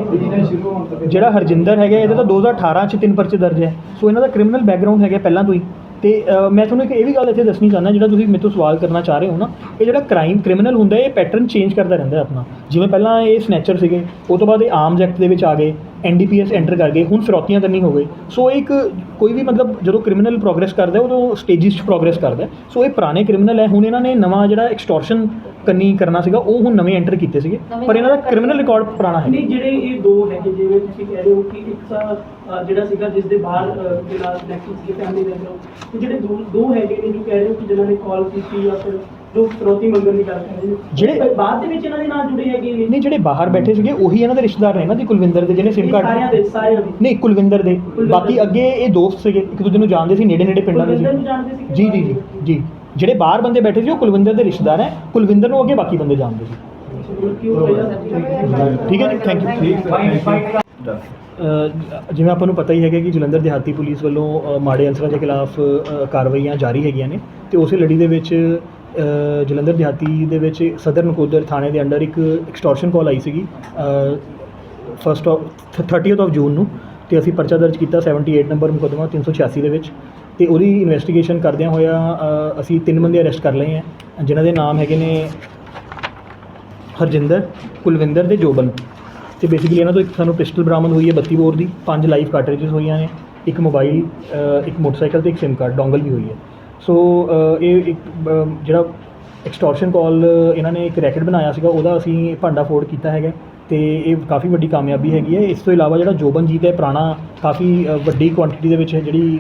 ਸ਼ੁਰੂ ਜਿਹੜਾ ਹਰਜਿੰਦਰ ਹੈਗਾ ਇਹਦਾ ਤਾਂ 2018 ਚ ਤਿੰਨ ਪਰਚੇ ਦਰਜ ਹੈ। ਸੋ ਇਹਨਾਂ ਦਾ ਕ੍ਰਿਮੀਨਲ ਬੈਕਗ੍ਰਾਉਂਡ ਹੈਗਾ ਪਹਿਲਾਂ ਤੋਂ ਹੀ। ਤੇ ਅ, ਮੈਂ ਤੁਹਾਨੂੰ ਇੱਕ ਇਹ ਵੀ ਗੱਲ ਇੱਥੇ ਦੱਸਣੀ ਚਾਹੁੰਦਾ ਜਿਹੜਾ ਤੁਸੀਂ ਮੇਰੇ ਤੋਂ ਸਵਾਲ ਕਰਨਾ ਚਾਹ ਰਹੇ ਹੋ ਨਾ ਇਹ ਜਿਹੜਾ ਕ੍ਰਾਈਮ ਕ੍ਰਿਮੀਨਲ ਹੁੰਦਾ ਹੈ, ਇਹ ਪੈਟਰਨ ਚੇਂਜ ਕਰਦਾ ਰਹਿੰਦਾ ਹੈ ਆਪਣਾ। ਜਿਵੇਂ ਪਹਿਲਾਂ ਇਹ ਸਨੈਚਰ ਸੀਗੇ ਉਹ ਤੋਂ ਬਾਅਦ ਇਹ ਆਰਮਸ ਐਕਟ ਦੇ ਵਿੱਚ ਆ ਗਏ। ਐਨਡੀਪੀਐਸ ਐਂਟਰ ਕਰ ਗਏ ਹੁਣ ਫਿਰੌਤੀਆਂ ਕਰਨੀ ਹੋ ਗਈ ਸੋ ਇੱਕ ਕੋਈ ਵੀ ਮਤਲਬ ਜਦੋਂ ਕ੍ਰਿਮੀਨਲ ਪ੍ਰੋਗਰੈਸ ਕਰਦਾ ਹੈ, ਉਦੋਂ ਸਟੇਜਿਸ 'ਚ ਪ੍ਰੋਗਰੈਸ ਕਰਦਾ ਹੈ। ਸੋ ਇਹ ਪੁਰਾਣੇ ਕ੍ਰਿਮੀਨਲ ਹੈ ਹੁਣ ਇਹਨਾਂ ਨੇ ਨਵਾਂ ਜਿਹੜਾ ਐਕਸਟੋਰਸ਼ਨ ਕਰਨੀ ਕਰਨਾ ਸੀਗਾ ਉਹ ਹੁਣ ਨਵੇਂ ਐਂਟਰ ਕੀਤੇ ਸੀਗੇ। ਪਰ ਇਹਨਾਂ ਦਾ ਕ੍ਰਿਮੀਨਲ ਰਿਕਾਰਡ ਪੁਰਾਣਾ ਹੈ। ਨਹੀਂ ਜਿਹੜੇ ਇਹ ਦੋ ਹੈਗੇ ਜਿਵੇਂ ਤੁਸੀਂ ਕਹਿ ਰਹੇ ਹੋ ਕਿ ਇੱਕ ਜਿਹੜਾ ਸੀਗਾ ਜਿਸ ਦੇ ਬਾਹਰ ਜਿਹੜਾ ਨੈਕਸਟ ਸੀਗੇ ਫੈਮਿਲੀ ਮੈਂਬਰ ਤੇ ਜਿਹੜੇ ਦੋ ਦੋ ਹੈਗੇ ਨੇ ਜੋ ਕਹਿ ਰਹੇ ਹੋ ਕਿ ਜਿਨ੍ਹਾਂ ਨੇ ਕਾਲ ਕੀਤੀ ਜਾਂ ਫਿਰ ਜੋ ਫਿਰੌਤੀ ਮੰਗਣ ਦੀ ਗੱਲ ਕਰ ਰਹੇ ਨੇ। ਜਿਹੜੇ- ਪਰ ਬਾਅਦ ਦੇ ਵਿੱਚ ਇਹਨਾਂ ਦੇ ਨਾਲ ਜੁੜੇ ਹੈਗੇ ਨੇ। ਨਹੀਂ ਜਿਹੜੇ ਬਾਹਰ ਬੈਠੇ ਸੀਗੇ ਉਹੀ ਇਹਨਾਂ ਦੇ ਰਿਸ਼ਤੇਦਾਰ ਨੇ ਨਾ ਦੀ ਕੁਲਵਿੰਦਰ ਦੇ ਜਿਹਨੇ ਸਿਮ ਇਹ ਕਾਰਡ ਸਾਰਿਆਂ ਦੇ ਸਾਰਿਆਂ ਦੇ। ਨਹੀਂ ਕੁਲਵਿੰਦਰ ਦੇ। ਬਾਕੀ ਅੱਗੇ ਇਹ ਦੋਸਤ ਸੀਗੇ ਇੱਕ ਦੂਜੇ ਨੂੰ ਜਾਣਦੇ ਸੀ ਨੇੜੇ ਨੇੜੇ ਪਿੰਡਾਂ ਦੇ ਕੁਲਵਿੰਦਰ ਨੂੰ ਸੀ ਜਾਣਦੇ ਸੀ ਜੀ ਜੀ ਜੀ ਜੀ। ਜਿਹੜੇ ਬਾਹਰ ਬੰਦੇ ਬੈਠੇ ਸੀ ਉਹ ਕੁਲਵਿੰਦਰ ਦੇ ਰਿਸ਼ਤੇਦਾਰ ਹੈ। ਕੁਲਵਿੰਦਰ ਨੂੰ ਅੱਗੇ ਬਾਕੀ ਬੰਦੇ ਜਾਣਦੇ ਸੀ। ਕਿਉਂ ਪਹਿਲਾਂ ਠੀਕ ਹੈ ਜੀ ਥੈਂਕ ਯੂ ਠੀਕ ਸਰ ਅ, ਜਿਵੇਂ ਆਪਾਂ ਨੂੰ ਪਤਾ ਹੀ ਹੈਗਾ ਕਿ ਜਲੰਧਰ ਦਿਹਾਤੀ ਪੁਲਿਸ ਵੱਲੋਂ ਅ, ਮਾੜੇ ਅਨਸਰਾਂ ਦੇ ਖਿਲਾਫ ਅ, ਕਾਰਵਾਈਆਂ ਜਾਰੀ ਹੈਗੀਆਂ ਨੇ। ਤੇ ਉਸੇ ਲੜੀ ਦੇ ਵਿੱਚ ਜਲੰਧਰ ਦਿਹਾਤੀ ਦੇ ਵਿੱਚ ਸਦਰ ਨਕੋਦਰ ਥਾਣੇ ਦੇ ਅੰਡਰ ਇੱਕ ਐਕਸਟੋਰਸ਼ਨ ਕਾਲ ਆਈ ਸੀਗੀ ਫਸਟ ਆਫ 30th ਆਫ ਜੂਨ ਨੂੰ, ਤੇ ਅਸੀਂ ਪਰਚਾ ਦਰਜ ਕੀਤਾ 78 ਨੰਬਰ ਮੁਕੱਦਮਾ 386 ਦੇ ਵਿੱਚ, ਤੇ ਉਹਦੀ ਇਨਵੈਸਟੀਗੇਸ਼ਨ ਕਰਦਿਆਂ ਹੋਇਆ ਅਸੀਂ ਤਿੰਨ ਬੰਦੇ ਅਰੈਸਟ ਕਰ ਲਏ ਹੈ, ਜਿਨ੍ਹਾਂ ਦੇ ਨਾਮ ਹੈਗੇ ਨੇ ਹਰਜਿੰਦਰ, ਕੁਲਵਿੰਦਰ ਤੇ ਜੋਬਨ, ਤੇ ਬੇਸਿਕਲੀ ਇਹਨਾਂ ਤੋਂ ਇੱਕ ਸਾਨੂੰ ਪਿਸਟਲ ਬਰਾਮਦ ਹੋਈ ਹੈ 32 ਬੋਰ ਦੀ, ਪੰਜ ਲਾਈਵ ਕਾਰਟ੍ਰਿਜਸ ਹੋਈਆਂ ਨੇ, ਇੱਕ ਮੋਬਾਈਲ ਇੱਕ ਮੋਟਰਸਾਈਕਲ ਤੇ ਇੱਕ ਸਿਮ ਕਾਰਡ ਡੋਂਗਲ ਵੀ ਹੋਈ ਹੈ। ਸੋ ਇਹ ਇੱਕ ਜਿਹੜਾ ਐਕਸਟੋਰਸ਼ਨ ਕਾਲ ਇਹਨਾਂ ਨੇ ਇੱਕ ਰੈਕਟ ਬਣਾਇਆ ਸੀਗਾ, ਉਹਦਾ ਅਸੀਂ ਭਾਂਡਾ ਫੋੜ ਕੀਤਾ ਹੈਗਾ। ਤੇ ਇਹ ਕਾਫੀ ਵੱਡੀ ਕਾਮਯਾਬੀ ਹੈਗੀ ਹੈ। ਇਸ ਤੋਂ ਇਲਾਵਾ ਜਿਹੜਾ ਜੋਬਨਜੀਤ ਹੈ, ਪੁਰਾਣਾ ਕਾਫੀ ਵੱਡੀ ਕੁਆਂਟੀਟੀ ਦੇ ਵਿੱਚ ਜਿਹੜੀ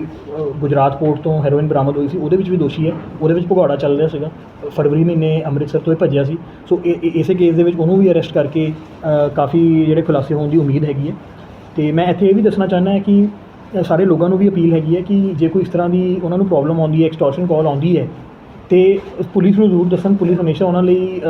ਗੁਜਰਾਤ ਪੋਰਟ ਤੋਂ ਹੈਰੋਇਨ ਬਰਾਮਦ ਹੋਈ ਸੀ, ਉਹਦੇ ਵਿੱਚ ਵੀ ਦੋਸ਼ੀ ਹੈ। ਉਹਦੇ ਵਿੱਚ ਭਗੌੜਾ ਚੱਲ ਰਿਹਾ ਸੀਗਾ। ਫਰਵਰੀ ਮਹੀਨੇ ਅੰਮ੍ਰਿਤਸਰ ਤੋਂ ਇਹ ਭੱਜਿਆ ਸੀ। ਸੋ ਇਹ ਇਸੇ ਕੇਸ ਦੇ ਵਿੱਚ ਉਹਨੂੰ ਵੀ ਅਰੈਸਟ ਕਰਕੇ ਕਾਫੀ ਜਿਹੜੇ ਖੁਲਾਸੇ ਹੋਣ ਦੀ ਉਮੀਦ ਹੈਗੀ ਹੈ। ਤੇ ਮੈਂ ਇੱਥੇ ਇਹ ਵੀ ਦੱਸਣਾ ਚਾਹੁੰਦਾ ਹਾਂ ਕਿ ਸਾਰੇ ਲੋਕਾਂ ਨੂੰ ਵੀ ਅਪੀਲ ਹੈਗੀ ਹੈ ਕਿ ਜੇ ਕੋਈ ਇਸ ਤਰ੍ਹਾਂ ਦੀ ਉਹਨਾਂ ਨੂੰ ਪ੍ਰੋਬਲਮ ਆਉਂਦੀ ਹੈ ਐਕਸਟੋਰਸ਼ਨ ਕਾਲ ਆਉਂਦੀ ਹੈ ਤੇ ਪੁਲਿਸ ਨੂੰ ਜ਼ਰੂਰ ਦੱਸਣ। ਪੁਲਿਸ ਹਮੇਸ਼ਾ ਉਹਨਾਂ ਲਈ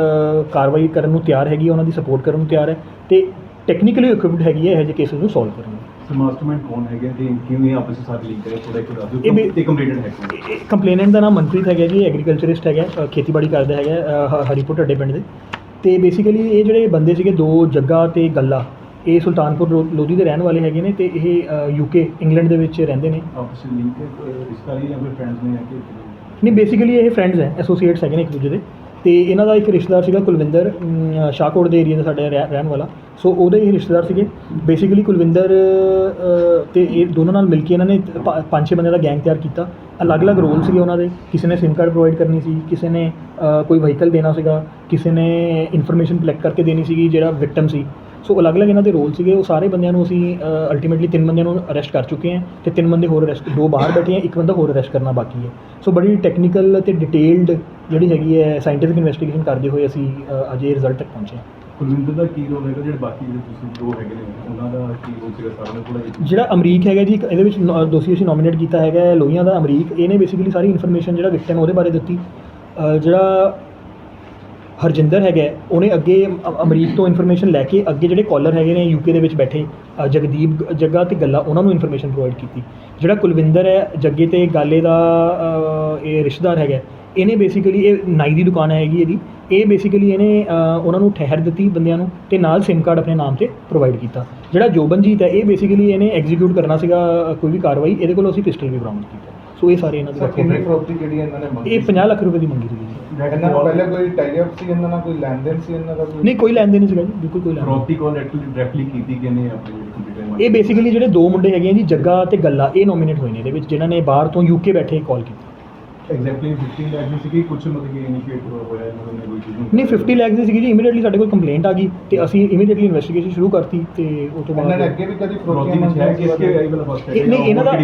ਕਾਰਵਾਈ ਕਰਨ ਨੂੰ ਤਿਆਰ ਹੈਗੀ ਹੈ ਉਹਨਾਂ ਦੀ ਸਪੋਰਟ ਕਰਨ ਨੂੰ ਤਿਆਰ ਹੈ। ਤੇ ਟੈਕਨੀਕਲੀ ਇਕਵਿਪਡ ਹੈਗੀ ਹੈ ਇਹੋ ਜਿਹੇ ਕੇਸਿਸ ਨੂੰ ਸੋਲਵ ਕਰਨ ਲਈ। ਸਰ ਮਾਸਟਰਮਾਈਂਡ ਕੌਣ ਹੈਗੇ ਤੇ ਕਿਵੇਂ ਆਪਸ ਵਿੱਚ ਸਾਥ ਲਿੰਕ ਕਰੇ ਥੋੜਾ ਇੱਕ ਦੱਸ ਇਹ ਦਿਓ ਵੀ- ਤੇ ਕੰਪਲੀਟਡ ਹੈ ਕੌਣ ਕੰਪਲੇਨੈਂਟ ਦਾ ਨਾਮ ਮਨਪ੍ਰੀਤ ਹੈਗਾ ਜੀ ਐਗਰੀਕਲਚਰਿਸਟ ਹੈਗਾ ਖੇਤੀਬਾੜੀ ਕਰਦਾ ਹੈਗਾ ਹਰੀਪੁਰ ਢੱਡੇ ਪਿੰਡ ਦੇ। ਤੇ ਬੇਸਿਕਲੀ ਇਹ ਜਿਹੜੇ ਬੰਦੇ ਸੀਗੇ ਦੋ ਜੱਗਾ ਤੇ ਗੱਲਾ। ਇਹ ਸੁਲਤਾਨਪੁਰ ਲੋ- ਲੋਧੀ ਦੇ ਰਹਿਣ ਵਾਲੇ ਹੈਗੇ ਨੇ ਤੇ ਇਹ ਯੂਕੇ ਇੰਗਲੈਂਡ ਦੇ ਵਿੱਚ ਰਹਿੰਦੇ ਨੇ। ਆਪਸ ਵਿੱਚ ਲਿੰਕ ਰਿਸ਼ਤਾਰੀ ਜਾਂ ਫਿਰ ਫਰੈਂਡਸ ਨੇ ਕਿ ਨਹੀਂ ਬੇਸਿਕਲੀ ਇਹ ਫਰੈਂਡਸ ਹੈ ਐਸੋਸੀਏਟਸ ਹੈਗੇ ਨੇ ਇੱਕ ਦੂਜੇ ਦੇ। ਤੇ ਇਹਨਾਂ ਦਾ ਇੱਕ ਰਿਸ਼ਤੇਦਾਰ ਸੀਗਾ ਕੁਲਵਿੰਦਰ ਅਮ, ਸ਼ਾਹਕੋਟ ਦੇ ਏਰੀਆ ਦਾ ਸਾਡਾ ਰਹਿ- ਰਹਿਣ ਵਾਲਾ। ਸੋ ਉਹਦੇ ਹੀ ਰਿਸ਼ਤੇਦਾਰ ਸੀਗੇ। ਬੇਸਿਕਲੀ ਕੁਲਵਿੰਦਰ ਅ, ਤੇ ਇਹ ਦੋਨੋਂ ਨਾਲ ਮਿਲ ਕੇ ਇਹਨਾਂ ਨੇ ਪ- ਪੰਜ ਛੇ ਬੰਦੇ ਦਾ ਗੈਂਗ ਤਿਆਰ ਕੀਤਾ। ਅਲੱਗ-ਅਲੱਗ ਰੋਲ ਸੀਗੇ ਉਹਨਾਂ ਦੇ। ਕਿਸੇ ਨੇ ਸਿਮ ਕਾਰਡ ਪ੍ਰੋਵਾਈਡ ਕਰਨੀ ਸੀ ਕਿਸੇ ਨੇ ਅ, ਕੋਈ ਵਹੀਕਲ ਦੇਣਾ ਸੀਗਾ ਕਿਸੇ ਨੇ ਇਨਫੋਰਮੇਸ਼ਨ ਕਲੈਕਟ ਕਰਕੇ ਦੇਣੀ ਸੀਗੀ ਜਿਹੜਾ ਵਿਕਟਮ ਸੀ। ਸੋ ਅਲੱਗ-ਅਲੱਗ ਇਹਨਾਂ ਦੇ ਰੋਲ ਸੀਗੇ ਉਹ ਸਾਰੇ ਬੰਦਿਆਂ ਨੂੰ ਅਸੀਂ ਅਲਟੀਮੇਟਲੀ ਤਿੰਨ ਬੰਦਿਆਂ ਨੂੰ ਅਰੈਸਟ ਕਰ ਚੁੱਕੇ ਹਾਂ ਤੇ ਤਿੰਨ ਬੰਦੇ ਹੋਰ ਅਰੈਸਟ ਦੋ ਬਾਹਰ ਬੈਠੇ ਆ ਇੱਕ ਬੰਦਾ ਹੋਰ ਅਰੈਸਟ ਕਰਨਾ ਬਾਕੀ ਹੈ। ਸੋ ਬੜੀ ਟੈਕਨੀਕਲ ਤੇ ਡਿਟੇਲਡ ਜਿਹੜੀ ਹੈਗੀ ਹੈ ਸਾਇੰਟੀਫਿਕ ਇਨਵੈਸਟੀਗੇਸ਼ਨ ਕਰਦੇ ਹੋਏ ਅਸੀਂ ਅੱਜ ਇਹ ਰਿਜ਼ਲਟ ਤੱਕ ਪਹੁੰਚੇ ਹਾਂ। ਕੁਲਵਿੰਦਰ ਦਾ ਕੀ ਰੋਲ ਹੈਗਾ ਜਿਹੜੇ ਬਾਕੀ ਜਿਹੜੇ ਤੁਸੀਂ ਦੋ ਹੈਗੇ ਨੇ ਉਹਨਾਂ ਦਾ ਕੀ ਰੋਲ ਸੀਗਾ ਸਾਰਾ ਨੂੰ ਥੋੜਾ ਜਿਹਾ ਜਿਹੜਾ ਅਮਰੀਕ ਹੈਗਾ ਜੀ ਇਹਦੇ ਵਿੱਚ ਦੋਸ਼ੀ ਅਸੀਂ ਨੋਮੀਨੇਟ ਕੀਤਾ ਹੈਗਾ ਲੋਹੀਆਂ ਦਾ ਅਮਰੀਕ। ਇਹਨੇ ਬੇਸਿਕਲੀ ਸਾਰੀ ਇਨਫੋਰਮੇਸ਼ਨ ਜਿਹੜਾ ਵਿਕਟਮ ਉਹਦੇ ਬਾਰੇ ਦਿੱਤੀ। ਜਿਹੜਾ ਹਰਜਿੰਦਰ ਹੈਗਾ ਉਹਨੇ ਅੱਗੇ ਅ- ਅਮਰੀਕ ਤੋਂ ਇਨਫੋਰਮੇਸ਼ਨ ਲੈ ਕੇ ਅੱਗੇ ਜਿਹੜੇ ਕਾਲਰ ਹੈਗੇ ਨੇ ਯੂਕੇ ਦੇ ਵਿੱਚ ਬੈਠੇ ਅ, ਜਗਦੀਪ ਗ- ਜੱਗਾ ਤੇ ਗੱਲਾ ਉਹਨਾਂ ਨੂੰ ਇਨਫੋਰਮੇਸ਼ਨ ਪ੍ਰੋਵਾਈਡ ਕੀਤੀ। ਜਿਹੜਾ ਕੁਲਵਿੰਦਰ ਹੈ ਜੱਗੇ ਤੇ ਗਾਲੇ ਦਾ ਅ, ਇਹ ਰਿਸ਼ਤੇਦਾਰ ਹੈਗਾ ਇਹਨੇ ਬੇਸਿਕਲੀ ਇਹ ਨਾਈ ਦੀ ਦੁਕਾਨ ਹੈਗੀ ਇਹਦੀ ਇਹ ਬੇਸਿਕਲੀ ਇਹਨੇ ਅ, ਉਹਨਾਂ ਨੂੰ ਠਹਿਰ ਦਿੱਤੀ ਬੰਦਿਆਂ ਨੂੰ ਤੇ ਨਾਲ ਸਿਮ ਕਾਰਡ ਆਪਣੇ ਨਾਮ ਤੇ ਪ੍ਰੋਵਾਈਡ ਕੀਤਾ। ਜਿਹੜਾ ਜੋਬਨਜੀਤ ਹੈ ਇਹ ਬੇਸਿਕਲੀ ਇਹਨੇ ਐਗਜ਼ੀਕਿਊਟ ਕਰਨਾ ਸੀਗਾ ਅ, ਕੋਈ ਵੀ ਕਾਰਵਾਈ ਇਹਦੇ ਕੋਲੋਂ ਅਸੀਂ ਪਿਸਟਲ ਵੀ ਬਰਾਮਦ ਕੀਤਾ। ਸੋ ਇਹ ਸਾਰੇ ਇਹਨਾਂ ਦੇ ਸਰ ਕਿੰਨੀ ਜਿਹੜੀ ਇਹਨਾਂ ਨੇ ਮੰਗੀ ਇਹ 50 ਲੱਖ ਰੁਪਏ ਦੀ ਮੰਗੀ ਸੀਗੀ ਜੀ। ਇਹਨਾਂ ਨਾਲ ਪਹਿਲੇ ਕੋਈ ਟਾਈ ਅਪ ਸੀ ਇਹਨਾਂ ਨਾਲ ਕੋਈ ਲੈਣ ਦੇਣ ਸੀ ਇਹਨਾਂ ਦਾ ਕੋਈ? ਨਹੀਂ ਕੋਈ ਲੈਣ ਦੇਣ ਨਹੀਂ ਸੀਗਾ ਜੀ ਬਿਲਕੁਲ ਕੋਈ ਲੈਣ ਦੇਣ ਫਰੋਤੀ ਕਾਲ ਡਾਇਰੈਕਟਲੀ ਕੀਤੀ ਕਿ ਨੇ ਆਪਣੇ ਜਿਹੜੇ ਕੰਪਿਊਟਰ ਇਹ ਬੇਸਿਕਲੀ ਜਿਹੜੇ ਦੋ ਮੁੰਡੇ ਹੈਗੇ ਆ ਜੀ ਜੱਗਾ ਤੇ ਗੱਲਾ ਇਹ ਨੋਮੀਨੇਟ ਹੋਏ ਨੇ ਇਹਦੇ ਵਿੱਚ ਜਿਨ੍ਹਾਂ ਨੇ ਬਾਹਰ ਤੋਂ ਯੂਕੇ ਬੈਠੇ ਕਾਲ ਕੀਤੀ। ਐਗਜ਼ੈਕਟਲੀ 15 ਲੱਖ ਦੀ ਸੀਗੀ ਕੁਝ ਮਤਲਬ ਕਿ ਇਨੀਸ਼ੀਏਟ ਹੋਇਆ ਇਹਨਾਂ ਦਾ ਨੈਗੋਸ਼ੀਏਸ਼ਨ ਨਹੀਂ 50 ਲੱਖ ਦੀ ਸੀਗੀ ਜੀ ਇਮੀਡੀਏਟਲੀ ਸਾਡੇ ਕੋਲ ਕੰਪਲੇਂਟ ਆ ਗਈ ਤੇ ਅਸੀਂ ਇਮੀਡੀਏਟਲੀ ਇਨਵੈਸਟੀਗੇਸ਼ਨ ਸ਼ੁਰੂ ਕਰਤੀ ਤੇ ਉਸ ਤੋਂ ਇਹਨਾਂ ਨੇ ਬਾਅਦ ਅੱਗੇ ਵੀ ਕਦੀ ਫਰੋਤੀ ਵਿੱਚ ਹੈ ਕਿ ਇਸਕੇ ਵਾਲਾ ਫਸਟ ਇਹ ਨਹੀਂ ਇਹਨਾਂ ਦਾ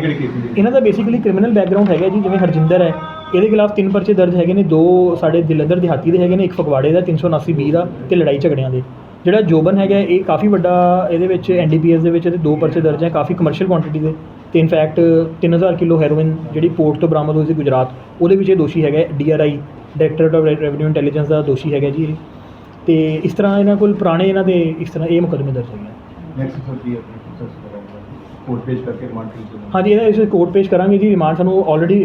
ਇਹਨਾਂ ਦਾ ਬੇਸਿਕਲੀ ਕ੍ਰਿਮੀਨਲ ਬੈਕਗ੍ਰਾਉਂਡ ਹੈਗਾ ਜੀ ਜਿਵੇਂ ਹਰਜਿੰਦਰ ਹੈ ਇਹਦੇ ਖਿਲਾਫ ਤਿੰਨ ਪਰਚੇ ਦਰਜ ਹੈਗੇ ਨੇ, ਦੋ ਸਾਡੇ ਜਲੰਧਰ ਦਿਹਾਤੀ ਦੇ ਹੈਗੇ ਨੇ, ਇੱਕ ਫਗਵਾੜੇ ਦਾ 379 ਬੀ ਦਾ ਤੇ ਲੜਾਈ ਝਗੜਿਆਂ ਦੇ। ਜਿਹੜਾ ਜੋਬਨ ਹੈਗਾ, ਇਹ ਕਾਫੀ ਵੱਡਾ ਇਹਦੇ ਵਿੱਚ ਐਨਡੀਪੀਐਸ ਦੇ ਵਿੱਚ ਇਹਦੇ ਦੋ ਪਰਚੇ ਦਰਜ ਹੈ, ਕਾਫੀ ਕਮਰਸ਼ੀਅਲ ਕੁਆਂਟੀਟੀ ਦੇ। ਤੇ ਇਨਫੈਕਟ 3000 ਕਿਲੋ ਹੈਰੋਇਨ ਜਿਹੜੀ ਪੋਰਟ ਤੋਂ ਬਰਾਮਦ ਹੋਈ ਸੀ ਗੁਜਰਾਤ, ਉਹਦੇ ਵਿੱਚ ਇਹ ਦੋਸ਼ੀ ਹੈਗਾ DRI directorate of revenue intelligence ਦਾ ਦੋਸ਼ੀ ਹੈਗਾ ਜੀ ਇਹ। ਤੇ ਇਸ ਤਰ੍ਹਾਂ ਇਹਨਾਂ ਕੋਲ ਪੁਰਾਣੇ ਇਹਨਾਂ ਦੇ ਇਸ ਤਰ੍ਹਾਂ ਇਹ ਮੁਕੱਦਮੇ ਦਰਜ ਹੈਗੇ ਨੈਕਸਟ ਸਰ ਕੀ ਹੈ ਕੋਰਟ ਪੇਸ਼ ਕਰਕੇ ਰਿਮਾਂਡ ਕੀਤੀ ਹਾਂਜੀ ਇਹਦਾ ਇਸ ਕੋਰਟ ਪੇਸ਼ ਕਰਾਂਗੇ ਜੀ। ਰਿਮਾਂਡ ਸਾਨੂੰ ਆਲਰੇਡੀ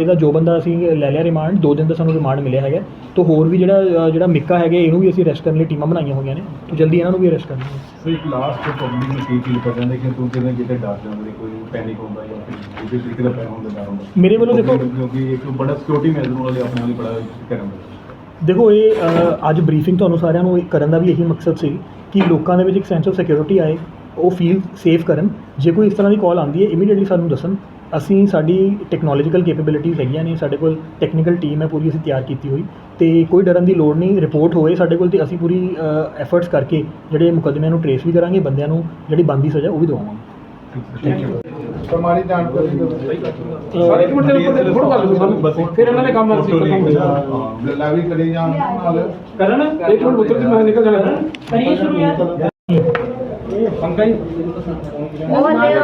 ਇਹਦਾ ਜੋ ਬੰਦਾ ਅਸੀਂ ਲੈ ਲਿਆ ਰਿਮਾਂਡ ਦੋ ਦਿਨ ਦਾ ਸਾਨੂੰ ਰਿਮਾਂਡ ਮਿਲਿਆ ਹੈਗਾ। ਤੋਂ ਹੋਰ ਵੀ ਜਿਹੜਾ ਜਿਹੜਾ ਮਿੱਕਾ ਹੈਗੇ ਇਹਨੂੰ ਵੀ ਅਸੀਂ ਅਰੈਸਟ ਕਰਨ ਲਈ ਟੀਮਾਂ ਬਣਾਈਆਂ ਹੋਈਆਂ ਨੇ। ਤੋਂ ਜਲਦੀ ਇਹਨਾਂ ਨੂੰ ਵੀ ਅਰੈਸਟ ਕਰਾਂਗੇ ਸੋ ਇੱਕ ਲਾਸਟ ਪਬਲਿਕ ਨੂੰ ਕੀ ਫੀਲ ਕਰ ਜਾਂਦੇ ਕਿ ਤੂੰ ਕਿਤੇ ਕਿਤੇ ਡਰ ਜਾਂਦੇ ਕੋਈ ਪੈਨਿਕ ਹੁੰਦਾ ਜਾਂ ਫਿਰ ਕਿਸੇ ਤਰੀਕੇ ਦਾ ਪੈਨ ਹੁੰਦਾ ਡਰ ਹੁੰਦਾ। ਮੇਰੇ ਵੱਲੋਂ ਦੇਖੋ- ਕਿਉਂਕਿ ਇੱਕ ਬੜਾ ਸਿਕਿਉਰਿਟੀ ਮੈਜ਼ਰ ਵਾਲੇ ਆਪਣੇ ਲਈ ਬੜਾ ਕਰਨ ਦਾ। ਦੇਖੋ ਇਹ ਅੱਜ ਬਰੀਫਿੰਗ ਤੁਹਾਨੂੰ ਸਾਰਿਆਂ ਨੂੰ ਕਰਨ ਦਾ ਵੀ ਇਹੀ ਮਕਸਦ ਸੀ ਕਿ ਲੋਕਾਂ ਦੇ ਵਿੱਚ ਇੱਕ ਸੈਂਸ ਆਫ ਸਿਕਿਉਰਿਟੀ ਆਏ। ਉਹ ਫੀਲ ਸੇਫ ਕਰਨ। ਜੇ ਕੋਈ ਇਸ ਤਰ੍ਹਾਂ ਦੀ ਕਾਲ ਆਉਂਦੀ ਹੈ ਇਮੀਡੀਏਟਲੀ ਸਾਨੂੰ ਦੱਸਣ। ਅਸੀਂ ਸਾਡੀ ਟੈਕਨੋਲੋਜੀਕਲ ਕੈਪੇਬਿਲਿਟੀਜ਼ ਹੈਗੀਆਂ ਨੇ ਸਾਡੇ ਕੋਲ ਟੈਕਨੀਕਲ ਟੀਮ ਹੈ ਪੂਰੀ ਅਸੀਂ ਤਿਆਰ ਕੀਤੀ ਹੋਈ। ਤੇ ਕੋਈ ਡਰਨ ਦੀ ਲੋੜ ਨਹੀਂ ਰਿਪੋਰਟ ਹੋਏ ਸਾਡੇ ਕੋਲ ਤੇ ਅਸੀਂ ਪੂਰੀ ਐਫਰਟਸ ਕਰਕੇ ਜਿਹੜੇ ਮੁਕੱਦਮਿਆਂ ਨੂੰ ਟਰੇਸ ਵੀ ਕਰਾਂਗੇ ਬੰਦਿਆਂ ਨੂੰ ਜਿਹੜੀ ਬੰਦੀ ਸਜ਼ਾ ਉਹ ਵੀ ਦਵਾਵਾਂਗੇ ਥੈਂਕ ਯੂ ਪਰ ਮਾੜੀ ਜਾਣਕਾਰੀ ਦਿਓ। ਸਰ ਇੱਕ ਮਿੰਟ ਦੇ ਫਿਰ ਇਹਨਾਂ ਦੇ ਕੰਮ ਅਸੀਂ ਖਤਮ ਹਾਂ। ਲੈ ਵੀ ਕਰੀ ਜਾਣ ਨਾਲ। ਕਰਨ? ਇੱਕ ਮਿੰਟ ਪੁੱਤਰ ਜੀ ਮੈਂ ਨਿਕਲ ਜਾਣਾ। ਕਰੀਏ ਸ਼ੁਰੂ ਯਾਰ। ਉਹ ਵਾਲੇ